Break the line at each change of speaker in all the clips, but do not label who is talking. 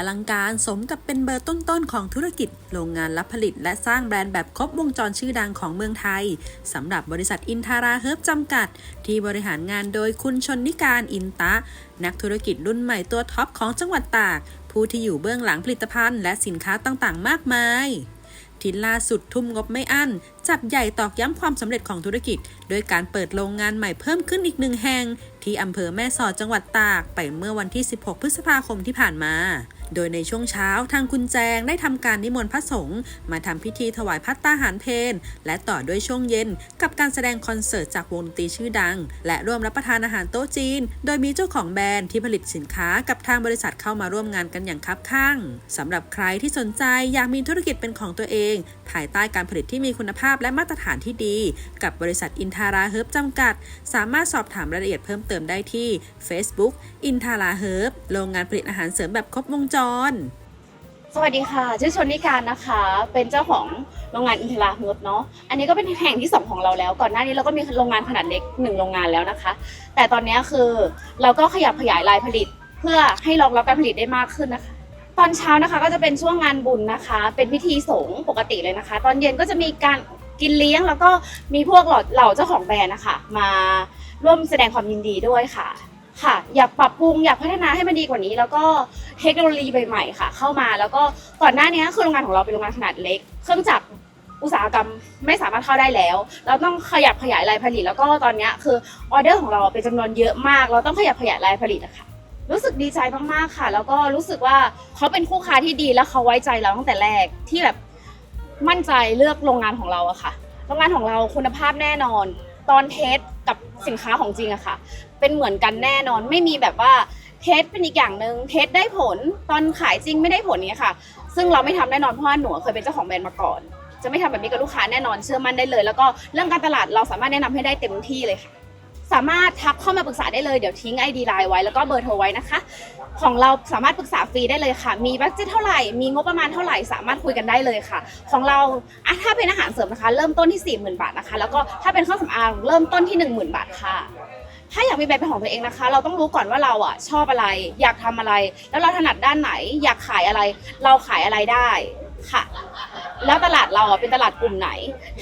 ่อลังการสมกับเป็นเบอร์ต้นๆของธุรกิจ โรงงานรับผลิต และสร้างแบรนด์แบบครบวงจรชื่อดังของเมืองไทยสำหรับบริษัทอินทาราเฮิร์บจำกัด ที่บริหารงานโดยคุณชนนิการอินตะ นักธุรกิจรุ่นใหม่ตัวท็อปของจังหวัดตาก ผู้ที่อยู่เบื้องหลังผลิตภัณฑ์และสินค้าต่างๆ มากมายที่ล่าสุดทุ่มงบไม่อั้น จัดใหญ่ตอกย้ำความสำเร็จของธุรกิจ โดยการเปิดโรงงานใหม่เพิ่มขึ้นอีกหนึ่งแห่งที่อำเภอแม่สอดจังหวัดตากไปเมื่อวันที่ 16 พฤษภาคมที่ผ่านมา โดยในช่วงเช้าทางคุณแจงได้ทำการนิมนต์พระสงฆ์มาทำพิธีถวายพัตตาหารเพลและต่อด้วยช่วงเย็นกับการแสดงคอนเสิร์ตจากวงดนตรีชื่อดัง และร่วมรับประทานอาหารโต๊ะจีน โดยมีเจ้าของแบรนด์ที่ผลิตสินค้ากับทางบริษัทเข้ามาร่วมงานกันอย่างคับข้างสำหรับใครที่สนใจอยากมีธุรกิจเป็นของตัวเอง ภายใต้การผลิตที่มีคุณภาพและมาตรฐานที่ดี กับบริษัทอินทาราเฮิร์บจำกัด สามารถสอบถามรายละเอียดเพิ่มเติมได้ที่ Facebook อินทาราเฮิร์บโรงงานผลิตอาหารเสริมแบบครบวงจร
สวัสดีค่ะ ชื่อชนนิการนะคะ เป็นเจ้าของโรงงานอินทราเฮิร์บเนาะ อันนี้ก็เป็นแห่งที่ 2 ของเราแล้ว ก่อนหน้านี้เราก็มีโรงงานขนาดเล็กหนึ่งโรงงานแล้วนะคะ แต่ตอนนี้คือเราก็ขยับขยายลายผลิต เพื่อให้รองรับการผลิตได้มากขึ้นนะคะ ตอนเช้านะคะก็จะเป็นช่วงงานบุญนะคะ เป็นพิธีสงฆ์ปกติเลยนะคะ ตอนเย็นก็จะมีการ กินเลี้ยง แล้วก็มีพวกเหล่าเหล่าเจ้าของแบรนด์นะคะมาร่วมแสดงความยินดีด้วยค่ะ ค่ะ อยากปรับปรุงอยากพัฒนาให้มันดีกว่านี้ แล้วก็เทคโนโลยีใหม่ๆค่ะ เข้ามาแล้วก็ก่อนหน้านี้คือโรงงานของเราเป็นโรงงานขนาดเล็ก เครื่องจักรอุตสาหกรรมไม่สามารถเข้าได้แล้ว เราต้องขยับขยายรายผลิต แล้วก็ตอนนี้คือออเดอร์ของเราเป็นจำนวนเยอะมาก เราต้องขยับขยายรายผลิตอะคะรู้สึกดีใจมากๆค่ะ แล้วก็รู้สึกว่าเขาเป็นคู่ค้าที่ดีและเขาไว้ใจเราตั้งแต่แรกที่แบบ มั่นใจเลือกโรงงานของเราอะค่ะ โรงงานของเราคุณภาพแน่นอน ตอนเทสกับสินค้าของจริงอะค่ะ เป็นเหมือนกันแน่นอนไม่มีแบบว่าเทสเป็นอีกอย่างหนึ่งเทสได้ผลตอนขายจริงไม่ได้ผลเนี้ยค่ะ ซึ่งเราไม่ทำแน่นอนเพราะว่าหนูเคยเป็นเจ้าของแบรนด์มาก่อน จะไม่ทำแบบนี้กับลูกค้าแน่นอนเชื่อมั่นได้เลย แล้วก็เรื่องการตลาดเราสามารถแนะนำให้ได้เต็มที่เลยค่ะ สามารถทักเข้ามาปรึกษาได้เลยเดี๋ยวทิ้งไอดีไลน์ไว้แล้วก็เบอร์โทรไว้นะคะ ของเราสามารถปรึกษาฟรีได้เลยค่ะ มีบัตเจ็ตเท่าไหร่มีงบประมาณเท่าไหร่สามารถคุยกันได้เลยค่ะ ของเราอะถ้าเป็นอาหารเสริมนะคะ เริ่มต้นที่ 40,000 บาทนะคะ แล้วก็ถ้าเป็นเครื่องสำอางเริ่มต้นที่ 10,000 บาทค่ะถ้าอยากมีแบรนด์เป็นของตัวเองนะคะ เราต้องรู้ก่อนว่าเราอะชอบอะไร อยากทำอะไร แล้วเราถนัดด้านไหน อยากขายอะไร เราขายอะไรได้ค่ะ แล้วตลาดเราอะเป็นตลาดกลุ่มไหน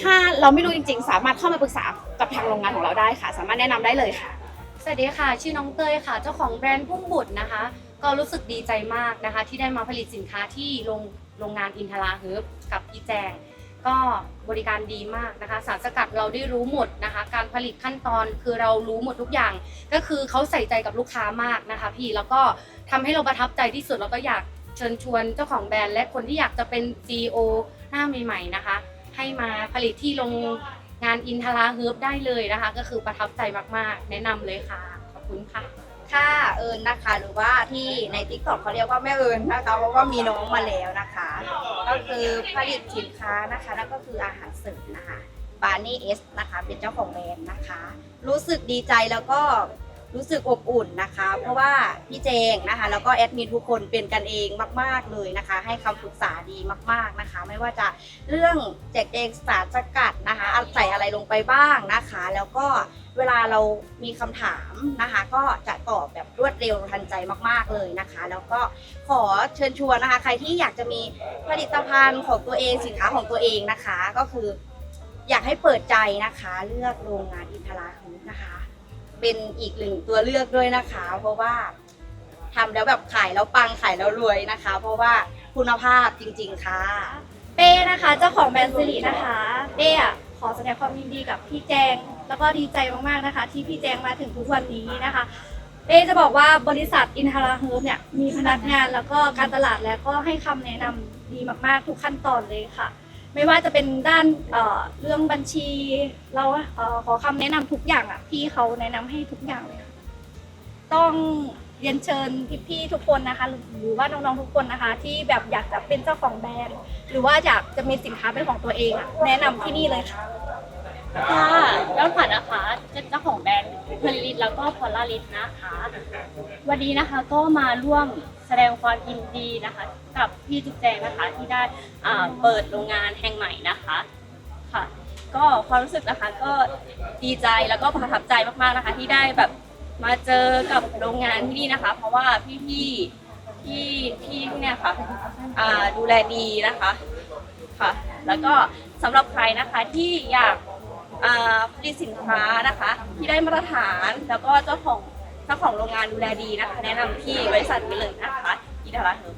ถ้าเราไม่รู้จริง ๆ สามารถเข้ามาปรึกษากับทางโรงงานของเราได้ค่ะ สามารถแนะนำได้เลยค่ะ
สวัสดีค่ะ ชื่อน้องเตยค่ะ เจ้าของแบรนด์พุ่มบุตรนะคะ ก็รู้สึกดีใจมากนะคะ ที่ได้มาผลิตสินค้าที่โรงโรงงานอินทราเฮิร์บกับพี่แจง ก็บริการดีมากนะคะ สารสกัดเราได้รู้หมดนะคะ การผลิตขั้นตอนคือเรารู้หมดทุกอย่าง ก็คือเขาใส่ใจกับลูกค้ามากนะคะ พี่แล้วก็ทำให้เราประทับใจที่สุดแล้วก็อยากเชิญชวนเจ้าของแบรนด์และคนที่อยากจะเป็น CEO หน้าใหม่ๆนะคะ ให้มาผลิตที่โรงงานอินทราเฮิร์บได้เลยนะคะ ก็คือประทับใจมากๆ แนะนำเลยค่ะ ขอบคุณค่ะ
ค่ะเอิญนะคะหรือว่าที่ในติ๊กต็อกเขาเรียกว่าแม่เอิญนะคะเพราะว่ามีน้องมาแล้วนะคะ ก็คือผลิตสินค้านะคะนั่นก็คืออาหารเสริมนะคะบาร์นี่เอสนะคะเป็นเจ้าของแบรนด์นะคะ รู้สึกดีใจแล้วก็ รู้สึกอบอุ่นนะคะ เพราะว่าพี่เจงนะคะ แล้วก็แอดมินทุกคนเป็นกันเองมาก ๆเลยนะคะ ให้คำปรึกษาดีมาก ๆนะคะ ไม่ว่าจะเรื่องแจกแจงสารสกัดนะคะใส่อะไรลงไปบ้างนะคะ แล้วก็เวลาเรามีคำถามนะคะ ก็จะตอบแบบรวดเร็วทันใจมาก ๆเลยนะคะ แล้วก็ขอเชิญชวนนะคะ ใครที่อยากจะมีผลิตภัณฑ์ของตัวเองสินค้าของตัวเองนะคะ ก็คืออยากให้เปิดใจนะคะ เลือกโรงงานอินทราฮูนะคะ เป็นอีกหนึ่งตัวเลือกด้วยนะคะ เพราะว่าทำแล้วแบบขายแล้วปังขายแล้วรวยนะคะ เพราะว่าคุณภาพจริง ๆ ค่ะ
เป้นะคะเจ้าของแบรนด์สิรินะคะเป้อะขอแสดงความยินดีกับพี่แจง แล้วก็ดีใจมากๆนะคะ ที่พี่แจงมาถึงทุกวันนี้นะคะเป้จะบอกว่าบริษัทอินทราเฮิร์บเนี่ยมีพนักงานแล้วก็การตลาดแล้วก็ให้คำแนะนำดีมากๆ ทุกขั้นตอนเลยค่ะ ไม่ว่าจะเป็นด้านเอ่อเรื่องบัญชี เราเอ่อขอคำแนะนำทุกอย่างอะพี่เขาแนะนำให้ทุกอย่างเลยค่ะต้องเรียนเชิญพี่ๆทุกคนนะคะ หรือว่าน้องๆทุกคนนะคะ ที่แบบอยากจะเป็นเจ้าของแบรนด์ หรือว่าอยากจะมีสินค้าเป็นของตัวเองอะแนะนำที่นี่เลยค่ะ
ค่ะแล้วผ่านนะคะเจ้าของ พลิลิตแล้วก็พอลลาลิตนะคะ วันนี้นะคะก็มาร่วมแสดงความยินดีนะคะ กับพี่จุ๊บแจงนะคะที่ได้อ่าเปิดโรงงานแห่งใหม่นะคะค่ะ ก็ความรู้สึกนะคะก็ดีใจแล้วก็ประทับใจมากๆนะคะ ที่ได้แบบมาเจอกับโรงงานที่นี่นะคะ เพราะว่าพี่ๆ
ที่ที่เนี่ยค่ะอ่าดูแลดีนะคะค่ะ แล้วก็สำหรับใครนะคะที่อยาก ผลิตสินค้านะคะ ที่ได้มาตรฐานแล้วก็เจ้าของเจ้าของโรงงานดูแลดีนะคะ แนะนำที่บริษัทนี้เลยนะคะอิดาราเฮิร์บ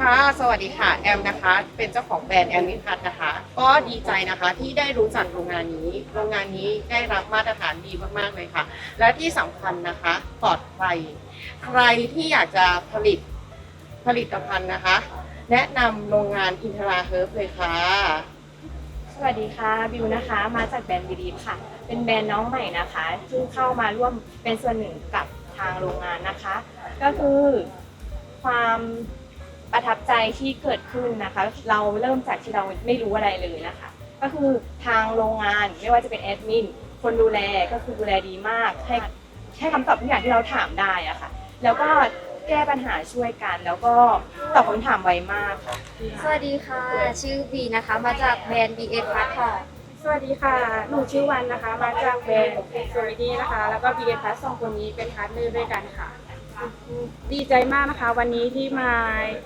ค่ะ สวัสดีค่ะแอมนะคะ เป็นเจ้าของแบรนด์แอมมิพัทนะคะ ก็ดีใจนะคะที่ได้รู้จักโรงงานนี้ โรงงานนี้ได้รับมาตรฐานดีมากๆเลยค่ะ และที่สำคัญนะคะปลอดภัย ใครที่อยากจะผลิตผลิตภัณฑ์นะคะ แนะนำโรงงานอินทราเฮิร์บเลยค่ะ
สวัสดีค่ะบิวนะคะมาจากแบรนด์บีดีค่ะ เป็นแบรนด์น้องใหม่นะคะซึ่งเข้ามาร่วมเป็นส่วนหนึ่งกับทางโรงงานนะคะ ก็คือความประทับใจที่เกิดขึ้นนะคะ เราเริ่มจากที่เราไม่รู้อะไรเลยนะคะ ก็คือทางโรงงานไม่ว่าจะเป็นแอดมินคนดูแลก็คือดูแลดีมากให้ให้คำตอบทุกอย่างที่เราถามได้อะค่ะ แล้วก็ แก้ปัญหาช่วยกัน แล้วก็ตอบคำถามไวมากค่ะ
สวัสดีค่ะ ชื่อบีนะคะ มาจากแบรนด์ BS พัทค่ะ
สวัสดีค่ะ หนูชื่อวันนะคะ มาจากแบรนด์โซลิดี้นะคะ แล้วก็ b ีเอพลัสสองคนนี้เป็นพาร์ทเนอร์ด้วยกันค่ะ ดีใจมากนะคะ วันนี้ที่มา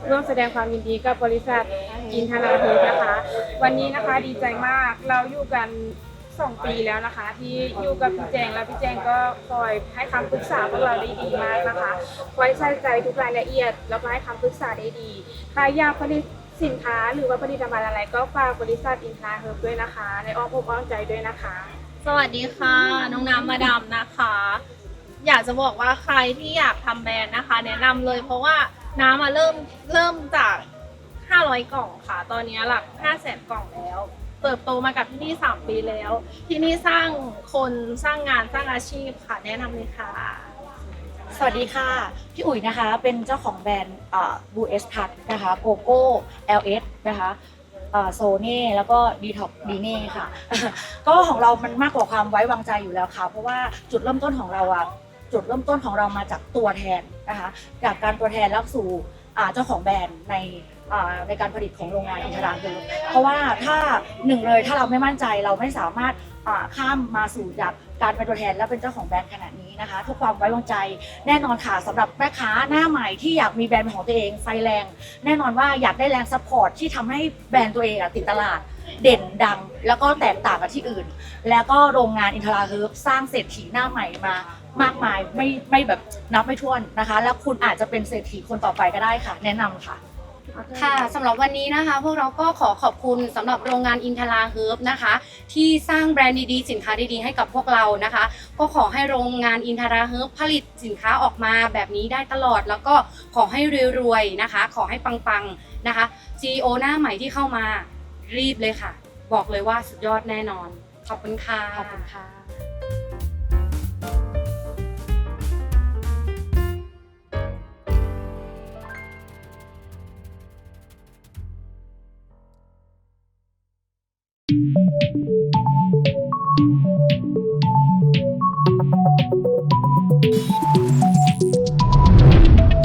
ร่วมแสดงความยินดีกับบริษัทอินทราเฮิร์นะคะ วันนี้นะคะดีใจมากเราอยู่กัน สองปีแล้วนะคะ ที่อยู่กับพี่แจงแล้วพี่แจงก็คอยให้คำปรึกษาพวกเราได้ดีมากนะคะไว้ใส่ใจทุกรายละเอียด แล้วก็ให้คำปรึกษาได้ดีใครอยากผลิตสินค้าหรือว่าผลิตภัณฑ์อะไรก็ฝากบริษัทอินทราเฮิร์ด้วยนะคะ ในอ้อมอกอ้อมใจด้วยนะคะ
สวัสดีค่ะ น้องน้ำมาดามนะคะ อยากจะบอกว่าใครที่อยากทำแบรนด์นะคะ แนะนำเลยเพราะว่าน้ำมาเริ่มเริ่มจาก 500 กล่องค่ะ ตอนนี้หลัก 5 0 0แสนกล่องแล้ว เติบโตมากับที่นี่3ปีแล้ว ที่นี่สร้างคนสร้างงานสร้างอาชีพค่ะแนะนำเลยค่ะ
สวัสดีค่ะ พี่อุ๋ยนะคะ เป็นเจ้าของแบรนด์บูเอสพัทนะคะโกโก้ LS นะคะโซเน่แล้วก็ดีท็อกดีเน่ค่ะ ก็ของเรามันมากกว่าความไว้วางใจอยู่แล้วค่ะ เพราะว่าจุดเริ่มต้นของเราอะจุดเริ่มต้นของเรามาจากตัวแทนนะคะ จากการตัวแทนแล้วสู่เจ้าของแบรนด์ใน ในการผลิตของโรงงานอินทรางคือเพราะว่าถ้าหนึ่งเลยถ้าเราไม่มั่นใจเราไม่สามารถข้ามมาสู่จากการเป็นตัวแทนแล้วเป็นเจ้าของแบรนด์ขนาดนี้นะคะทุกความไว้วางใจแน่นอนค่ะสำหรับแม่ค้าหน้าใหม่ที่อยากมีแบรนด์ของตัวเองไฟแรง แน่นอนว่าอยากได้แรงซัพพอร์ตที่ทำให้แบรนด์ตัวเองติดตลาดเด่นดัง แล้วก็แตกต่างกับที่อื่น แล้วก็โรงงานอินทราเฮิร์บสร้างเศรษฐีหน้าใหม่มามากมายไม่ไม่แบบนับไม่ถ้วนนะคะ แล้วคุณอาจจะเป็นเศรษฐีคนต่อไปก็ได้ค่ะ แนะนำค่ะ
ค่ะสำหรับวันนี้นะคะ พวกเราก็ขอขอบคุณสำหรับโรงงานอินทราเฮิร์บนะคะ ที่สร้างแบรนด์ดีๆสินค้าดีๆให้กับพวกเรานะคะ ก็ขอให้โรงงานอินทราเฮิร์บผลิตสินค้าออกมาแบบนี้ได้ตลอด แล้วก็ขอให้รวยๆนะคะ ขอให้ปังๆนะคะ CEO หน้าใหม่ที่เข้ามารีบเลยค่ะ บอกเลยว่าสุดยอดแน่นอน ขอบคุณค่ะ
ขอบคุณค่ะ